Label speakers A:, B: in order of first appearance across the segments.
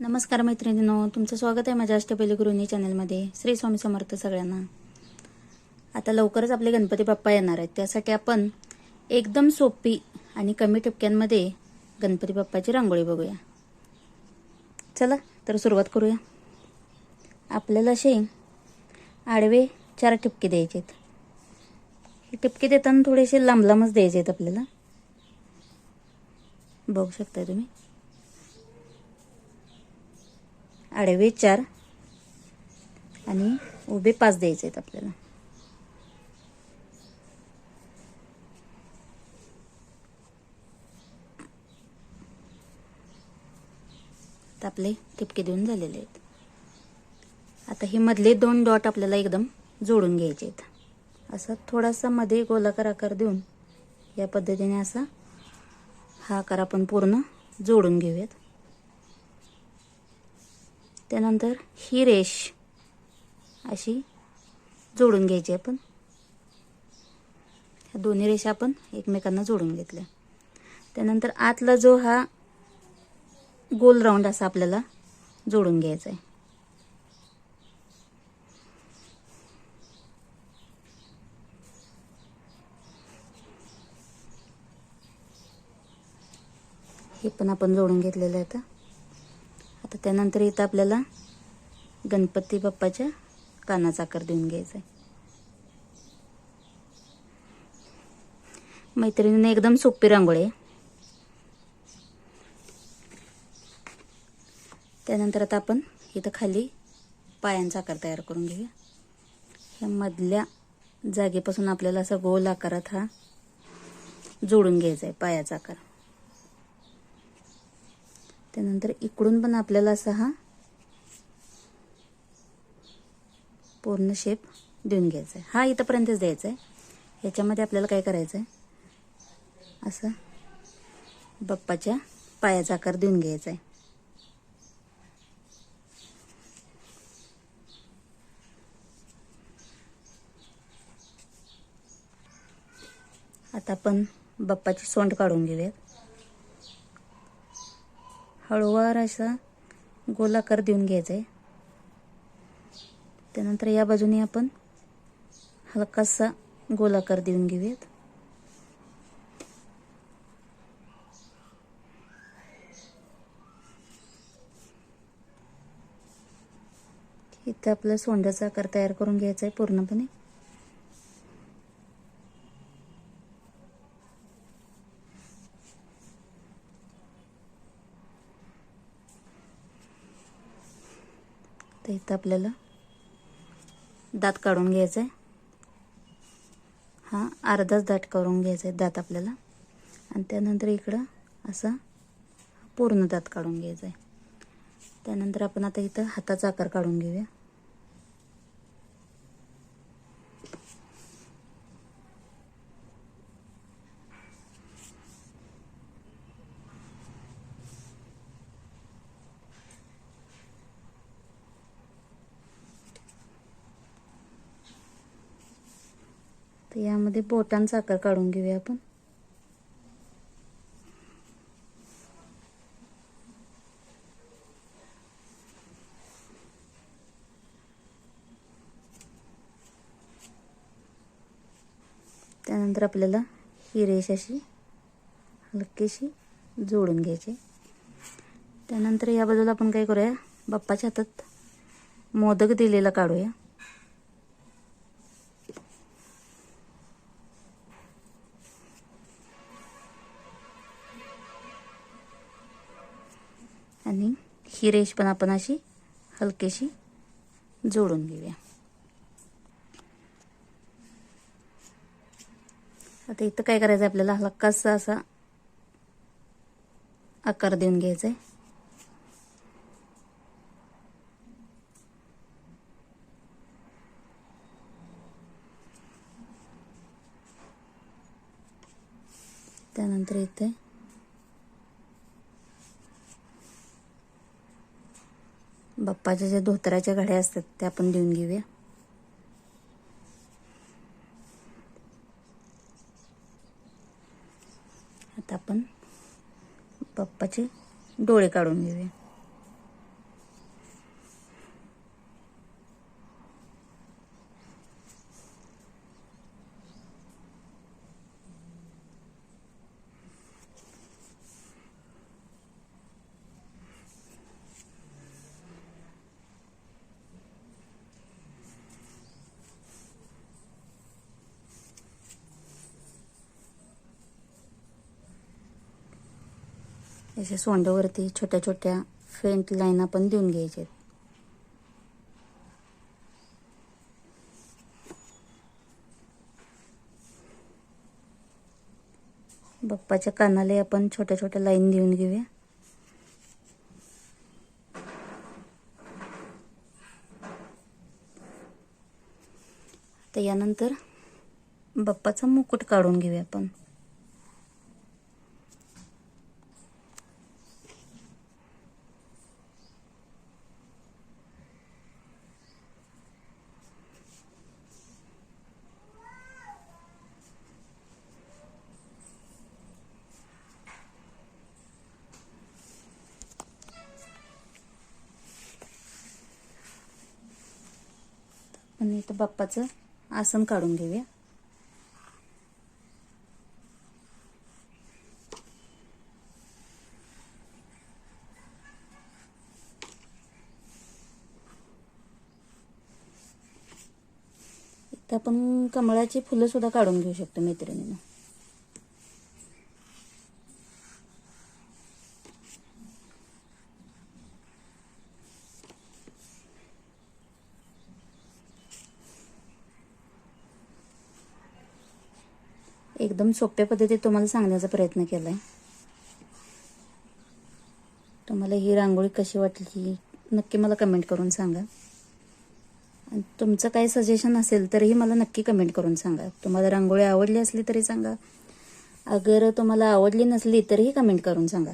A: नमस्कार मैत्रिणींनो तुमचं स्वागत आहे माझ्या अष्टपैली गुरुनी चॅनलमध्ये. श्री स्वामी समर्थ सगळ्यांना. आता लवकरच आपले गणपती बाप्पा येणार आहेत. त्यासाठी आपण एकदम सोपी आणि कमी ठिपक्यांमध्ये गणपती बाप्पाची रांगोळी बघूया. चला तर सुरुवात करूया. आपल्याला असे आडवे चार टिपके द्यायचे आहेत. हे टिपके देताना थोडेसे लांब लांबच द्यायचे आहेत आपल्याला. बघू शकता तुम्ही. आडवे चार आणि उभे पाच द्यायचे आहेत आपल्याला. आता आपले ठिपके देऊन झालेले आहेत. आता हे मधले दोन डॉट आपल्याला एकदम जोडून घ्यायचे आहेत. असं थोडासा मध्ये गोलाकार आकार देऊन या पद्धतीने असा हा आकार आपण पूर्ण जोडून घेऊयात. त्यानंतर ही रेष अशी जोडून घ्यायची आपण. ह्या दोन्ही रेषा आपण एकमेकांना जोडून घेतल्या. त्यानंतर आतला जो हा गोल राऊंड असा आपल्याला जोडून घ्यायचा आहे. हे पण आपण जोडून घेतलेलं आहे आता. आता त्यानंतर इथं आपल्याला गणपती बाप्पाच्या कानाचा आकार देऊन घ्यायचा आहे. मैत्रिणीने एकदम सोपी रांगोळी आहे. त्यानंतर आता आपण इथं खाली पायांचा आकार तयार करून घेऊया. ह्या मधल्या जागेपासून आपल्याला असा गोल आकारात हा जोडून घ्यायचा आहे पायाचा आकार. त्यानंतर इकडून पण आपल्याला असा हा पूर्ण शेप देऊन घ्यायचा आहे. हा इथंपर्यंतच द्यायचा आहे. ह्याच्यामध्ये आपल्याला काय करायचं आहे? असं बाप्पाच्या पायाचा आकार देऊन घ्यायचा आहे. आता आपण बाप्पाची सोंड काढून घेऊयात. हळूवार असा गोलाकार देऊन घ्यायचा आहे. त्यानंतर या बाजूने आपण हलकासा गोलाकार देऊन घेऊयात. इथं आपलं सोंड्याचा आकार तयार करून घ्यायचा आहे पूर्णपणे. तर आपल्याला. दात काढून घ्यायचा आहे हा अर्धाच दात काढून घ्यायचा आहे दात आपल्याला. आणि त्यानंतर इकडं असा पूर्ण दात काढून घ्यायचा आहे त्यानंतर आपण आता इथं हाताचा आकार काढून घेऊया. तर यामध्ये बोटांचा आकार काढून घेऊया आपण. त्यानंतर आपल्याला ही रेष अशी हलकीशी जोडून घ्यायची. त्यानंतर या बाजूला आपण काय करूया? बाप्पाच्या हातात मोदक दिलेला काढूया. आणि ही रेष पण आपण अशी हलकेशी जोडून घेऊया. आता इथं काय करायचं आपल्याला? हलकासा असा आकार देऊन घ्यायचा आहे त्यानंतर इथे बाप्पाच्या ज्या धोतराच्या घड्या असतात त्या आपण देऊन घेऊया. आता आपण बाप्पाचे डोळे काढून घेऊया. अशा सोंडावरती छोट्या छोट्या फेंट लाईन आपण देऊन घ्यायच्या बाप्पाच्या कानाला आपण छोट्या छोट्या लाईन देऊन घेऊया. तर यानंतर बाप्पाचा मुकुट काढून घेऊया आपण. आणि इथं बाप्पाचं आसन काढून घेऊया. इथं आपण कमळाची फुलं सुद्धा काढून घेऊ शकतो मैत्रिणीनं. एकदम सोप्या पद्धतीत तुम्हाला सांगण्याचा प्रयत्न केला आहे तुम्हाला ही रांगोळी कशी वाटली नक्की मला कमेंट करून सांगा. आणि तुमचं काही सजेशन असेल तरीही मला नक्की कमेंट करून सांगा. तुम्हाला रांगोळी आवडली असली तरी सांगा. अगर तुम्हाला आवडली नसली तरीही कमेंट करून सांगा.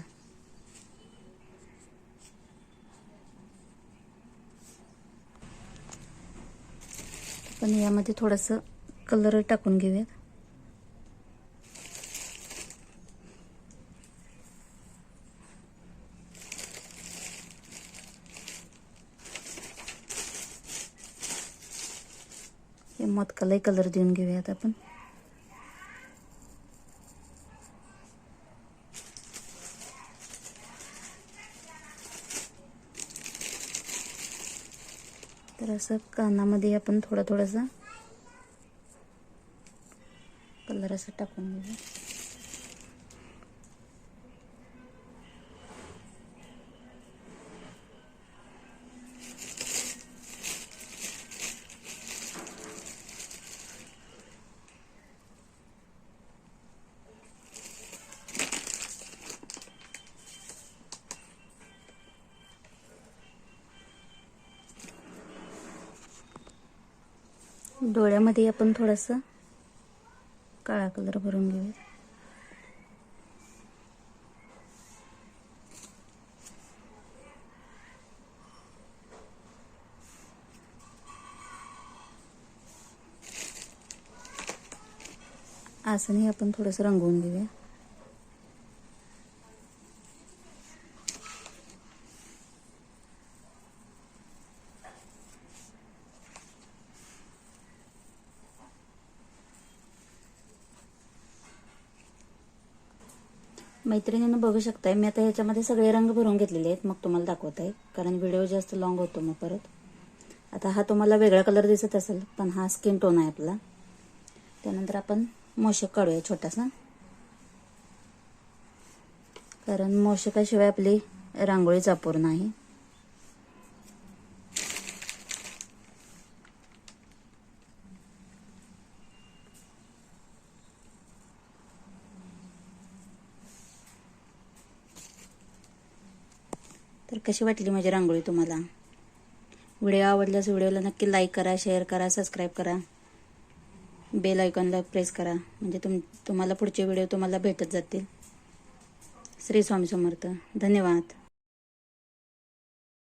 A: पण यामध्ये थोडंसं कलर टाकून घेऊया हे कलर देऊन घेऊयात आपण. तर असं कानामध्ये आपण थोडा थोडासा कलर असं टाकून घेऊया. डोळ्यामध्ये आपण थोडंसं काळा कलर भरून घेऊया आसनही आपण थोडंसं रंगवून घेऊया. मैत्रिणीनं बघू शकताय मी आता ह्याच्यामध्ये सगळे रंग भरून घेतलेले आहेत मग तुम्हाला दाखवत आहे कारण व्हिडिओ जास्त लॉंग होतो मग परत. आता हा तुम्हाला वेगळा कलर दिसत असेल पण हा स्किन टोन आहे आपला. त्यानंतर आपण मोशक काढूया छोटासा. कारण मोशकाशिवाय आपली रांगोळी अपूर्ण आहे तर कशी वाटली माझी रांगोळी तुम्हाला? व्हिडिओ आवडल्यास व्हिडिओला नक्की लाईक करा शेअर करा सबस्क्राईब करा. बेल आयकॉनला प्रेस करा. म्हणजे तुम तुम्हाला पुढचे व्हिडिओ तुम्हाला भेटत जातील. श्री स्वामी समर्थ. धन्यवाद.